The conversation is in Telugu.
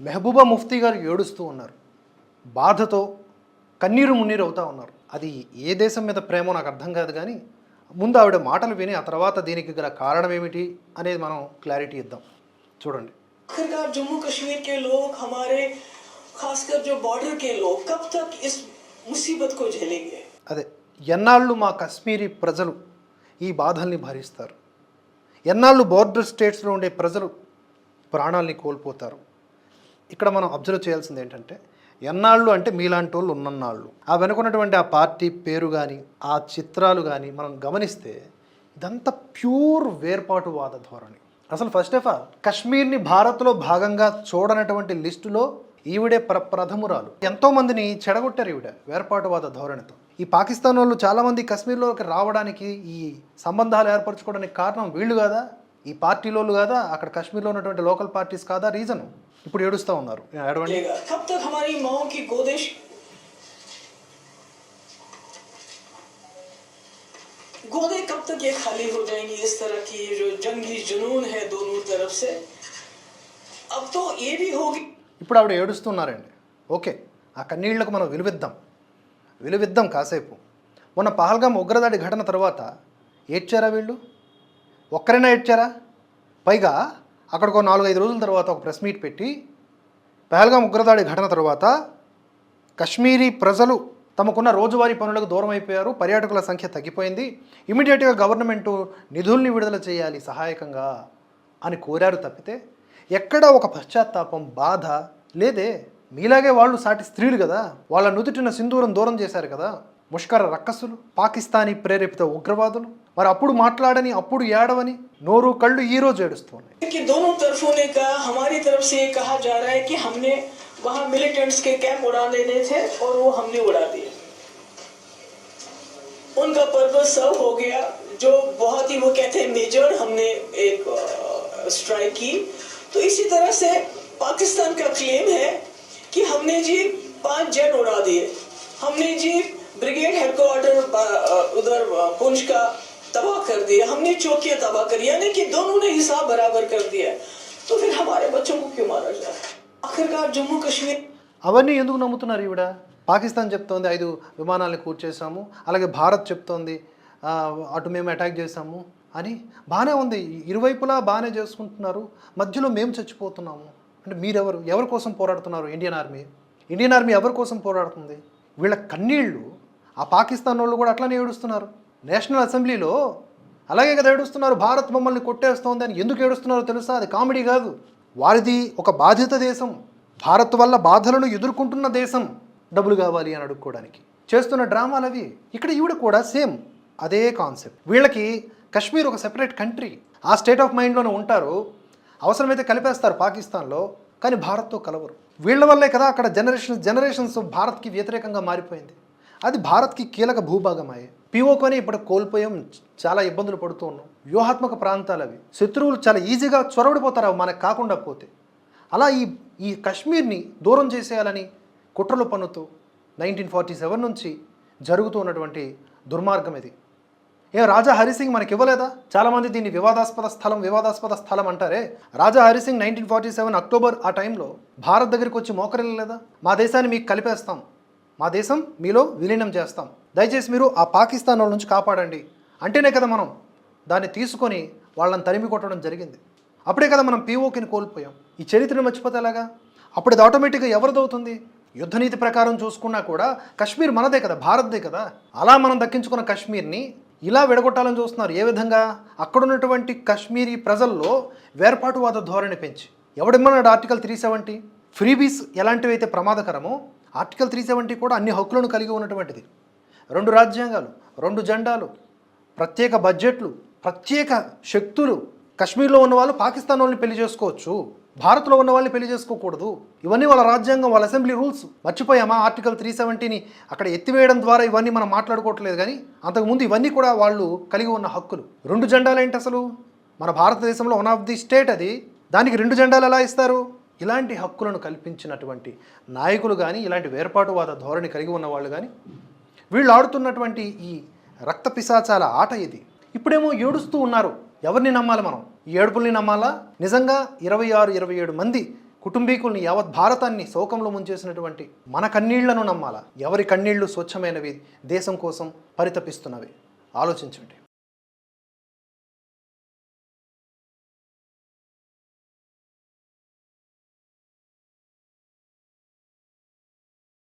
మెహబూబా ముఫ్తీ గారు ఏడుస్తూ ఉన్నారు బాధతో కన్నీరు మున్నీరు అవుతా ఉన్నారు అది ఏ దేశం మీద ప్రేమో నాకు అర్థం కాదు కానీ ముందు ఆవిడ మాటలు విని ఆ తర్వాత దీనికి గల కారణం ఏమిటి అనేది మనం క్లారిటీ ఇద్దాం చూడండి आखिरकार जम्मू कश्मीर के लोग हमारे खासकर जो बॉर्डर के लोग कब तक इस मुसीबत को झेलेंगे అదే ఎన్నాళ్ళు మా కశ్మీరీ ప్రజలు ఈ బాధల్ని భరిస్తారు ఎన్నాళ్ళు బోర్డర్ స్టేట్స్లో ఉండే ప్రజలు ప్రాణాల్ని కోల్పోతారు ఇక్కడ మనం అబ్జర్వ్ చేయాల్సింది ఏంటంటే ఎన్నాళ్ళు అంటే మీలాంటి వాళ్ళు ఉన్నన్నాళ్ళు. ఆ వెనుకున్నటువంటి ఆ పార్టీ పేరు కానీ ఆ చిత్రాలు కానీ మనం గమనిస్తే ఇదంతా ప్యూర్ వేర్పాటువాద ధోరణి. అసలు ఫస్ట్ ఆఫ్ ఆల్ కశ్మీర్ని భారత్లో భాగంగా చూడనటువంటి లిస్టులో ఈవిడే ప్ర ప్రథమురాలు. ఎంతో మందిని చెడగొట్టారు ఈవిడ వేర్పాటువాద ధోరణితో. ఈ పాకిస్తాన్ వాళ్ళు చాలామంది కశ్మీర్లోకి రావడానికి ఈ సంబంధాలు ఏర్పరచుకోవడానికి కారణం వీళ్ళు కదా? ఈ పార్టీలోళ్ళు కాదా అక్కడ కశ్మీర్లో ఉన్నటువంటి లోకల్ పార్టీస్ కాదా రీజన్ ఇప్పుడు ఏడుస్తూ ఉన్నారు ఏడవండి झेलेगा कब तक हमारी माओ की गोदिश गोदे कब तक ये खाली हो जाएंगी इस तरह की ये जो जंगी जुनून है दोनों तरफ से अब तो ये भी होगी ఇప్పుడు ఆవిడ ఏడుస్తున్నారండి ఓకే ఆ కన్నీళ్లకు మనం విలువిద్దాం విలువిద్దాం కాసేపు మొన్న పహల్గాం ఉగ్రదాడి ఘటన తర్వాత ఏడ్చారా వీళ్ళు ఒక్కరైనా ఏడ్చారా? పైగా అక్కడికి ఒక నాలుగైదు రోజుల తర్వాత ఒక ప్రెస్ మీట్ పెట్టి పహల్గాం ఉగ్రదాడి ఘటన తర్వాత కశ్మీరీ ప్రజలు తమకున్న రోజువారీ పనులకు దూరం అయిపోయారు పర్యాటకుల సంఖ్య తగ్గిపోయింది. ఇమీడియట్గా గవర్నమెంటు నిధుల్ని విడుదల చేయాలి సహాయకంగా అని కోరారు తప్పితే ఎక్కడ ఒక పశ్చాత్తాపం బాధ లేదే. మీలాగే వాళ్ళు సాటి స్త్రీలు కదా. వాళ్ళ నుదుటిన సింధూరం దూరం చేశారు కదా. ముష్కర రక్కసులు పాకిస్తానీ ప్రేరేపిత ఉగ్రవాదులు. మరి అప్పుడు మాట్లాడని అప్పుడు ఏడవని నోరు కళ్ళు ఈ రోజు ఏడుస్తున్నాయి कि दोनों तरफों ने कहा हमारी तरफ से ये कहा जा रहा है कि हमने वहां मिलिटेंट्स के कैंप उड़ा देने थे और वो हमने उड़ा दिए उनका पर्पज सर्व हो गया जो बहुत ही वो कहते हैं मेजर हमने एक स्ट्राइक की तो इसी तरह से पाकिस्तान का क्लेम है कि हमने जी पांच जेट उड़ा दिए हमने जी ब्रिगेड हेडक्वार्टर उधर अ, पुंछ का तबाह कर दिया हमने चौकियां तबाह करी यानी कि दोनों ने हिसाब बराबर कर दिया है। तो फिर हमारे बच्चों को क्यों मारा जाए आखिरकार जम्मू कश्मीर అవన్నీ ఎందుకు నమ్ముతున్నారు ఈవిడ పాకిస్తాన్ చెప్తోంది ఐదు విమానాలను కూర్చేసాము అలాగే భారత్ చెప్తోంది ఆ, అటు మేము అటాక్ చేసాము అని బాగానే ఉంది ఇరువైపులా బాగానే చేసుకుంటున్నారు మధ్యలో మేము చచ్చిపోతున్నాము అంటే మీరెవరు ఎవరి కోసం పోరాడుతున్నారు ఇండియన్ ఆర్మీ ఇండియన్ ఆర్మీ ఎవరి కోసం పోరాడుతుంది వీళ్ళ కన్నీళ్ళు ఆ పాకిస్తాన్ వాళ్ళు కూడా అట్లానే ఏడుస్తున్నారు నేషనల్ అసెంబ్లీలో అలాగే కదా ఏడుస్తున్నారు భారత్ మమ్మల్ని కొట్టేస్తోంది అని ఎందుకు ఏడుస్తున్నారో తెలుసా? అది కామెడీ కాదు. వారిది ఒక బాధిత దేశం. భారత్ వల్ల బాధలను ఎదుర్కొంటున్న దేశం డబ్బులు కావాలి అని అడుక్కోవడానికి. చేస్తున్న డ్రామాలు అవి. ఇక్కడ ఈవిడ కూడా సేమ్ అదే కాన్సెప్ట్. వీళ్ళకి కశ్మీర్ ఒక సెపరేట్ కంట్రీ. ఆ స్టేట్ ఆఫ్ మైండ్లోనే ఉంటారు. అవసరమైతే కలిపేస్తారు పాకిస్తాన్లో కానీ భారత్తో కలవరు. వీళ్ళ వల్లే కదా అక్కడ జనరేషన్ జనరేషన్స్ భారత్కి వ్యతిరేకంగా మారిపోయింది. అది భారత్కి కీలక భూభాగమయ్యే. పిఓకొని ఇప్పుడు కోల్పోయాం. చాలా ఇబ్బందులు పడుతూ ఉన్నాం. వ్యూహాత్మక ప్రాంతాలు అవి. శత్రువులు చాలా ఈజీగా చొరబడిపోతారు అవి మనకు కాకుండా పోతే. అలా ఈ ఈ కశ్మీర్ని దూరం చేసేయాలని కుట్రలు పన్నుతూ నైన్టీన్ ఫార్టీ సెవెన్ నుంచి జరుగుతూ ఉన్నటువంటి దుర్మార్గం ఇది. ఏ రాజా హరిసింగ్ మనకి ఇవ్వలేదా చాలామంది దీన్ని వివాదాస్పద స్థలం వివాదాస్పద స్థలం అంటారే. Raja Hari Singh nineteen forty seven October ఆ టైంలో భారత్ దగ్గరికి వచ్చి మోకరిల్లలేదా? మా దేశాన్ని మీకు కలిపేస్తాం. మా దేశం మీలో విలీనం చేస్తాం. దయచేసి మీరు ఆ పాకిస్తాన్ వాళ్ళ నుంచి కాపాడండి. అంటేనే కదా మనం దాన్ని తీసుకొని వాళ్ళని తరిమి కొట్టడం జరిగింది. అప్పుడే కదా మనం పీఓకిని కోల్పోయాం. ఈ చరిత్రను మర్చిపోతే ఎలాగా? అప్పుడు ఇది ఆటోమేటిక్గా ఎవరిదవుతుంది యుద్ధనీతి ప్రకారం చూసుకున్నా కూడా కశ్మీర్ మనదే కదా భారత్దే కదా. అలా మనం దక్కించుకున్న కశ్మీర్ని ఇలా విడగొట్టాలని చూస్తున్నారు. ఏ విధంగా? అక్కడ ఉన్నటువంటి కశ్మీరీ ప్రజల్లో వేర్పాటువాద ధోరణి పెంచి. ఎవడిమ్మన్నాడు ఆర్టికల్ త్రీ సెవెంటీ ఫ్రీబీస్ ఎలాంటివైతే ప్రమాదకరమో ఆర్టికల్ త్రీ సెవెంటీ కూడా అన్ని హక్కులను కలిగి ఉన్నటువంటిది. రెండు రాజ్యాంగాలు రెండు జెండాలు ప్రత్యేక బడ్జెట్లు ప్రత్యేక శక్తులు. కశ్మీర్లో ఉన్న వాళ్ళు పాకిస్తాన్ వాళ్ళని పెళ్ళి చేసుకోవచ్చు. భారత్లో ఉన్న వాళ్ళని పెళ్ళి చేసుకోకూడదు. ఇవన్నీ వాళ్ళ రాజ్యాంగం వాళ్ళ అసెంబ్లీ రూల్స్. మర్చిపోయామా ఆర్టికల్ త్రీ సెవెంటీని? అక్కడ ఎత్తివేయడం ద్వారా ఇవన్నీ మనం మాట్లాడుకోవట్లేదు కానీ అంతకుముందు ఇవన్నీ కూడా వాళ్ళు కలిగి ఉన్న హక్కులు. రెండు జెండాలు ఏంటి అసలు? మన భారతదేశంలో వన్ ఆఫ్ ది స్టేట్ అది. దానికి రెండు జెండాలు ఎలా ఇస్తారు? ఇలాంటి హక్కులను కల్పించినటువంటి నాయకులు కానీ ఇలాంటి వేర్పాటువాద ధోరణి కలిగి ఉన్న వాళ్ళు కానీ వీళ్ళు ఆడుతున్నటువంటి ఈ రక్త పిశాచాల ఆట ఇది. ఇప్పుడేమో ఏడుస్తూ ఉన్నారు. ఎవరిని నమ్మాలి మనం? ఈ ఏడుపుల్ని నమ్మాలా? నిజంగా ఇరవై ఆరు ఇరవై ఏడు మంది కుటుంబీకుల్ని యావత్ భారతాన్ని శోకంలో ముంచేసినటువంటి మన కన్నీళ్ళను నమ్మాలా? ఎవరి కన్నీళ్ళు స్వచ్ఛమైనవి దేశం కోసం పరితపిస్తున్నవి? ఆలోచించండి.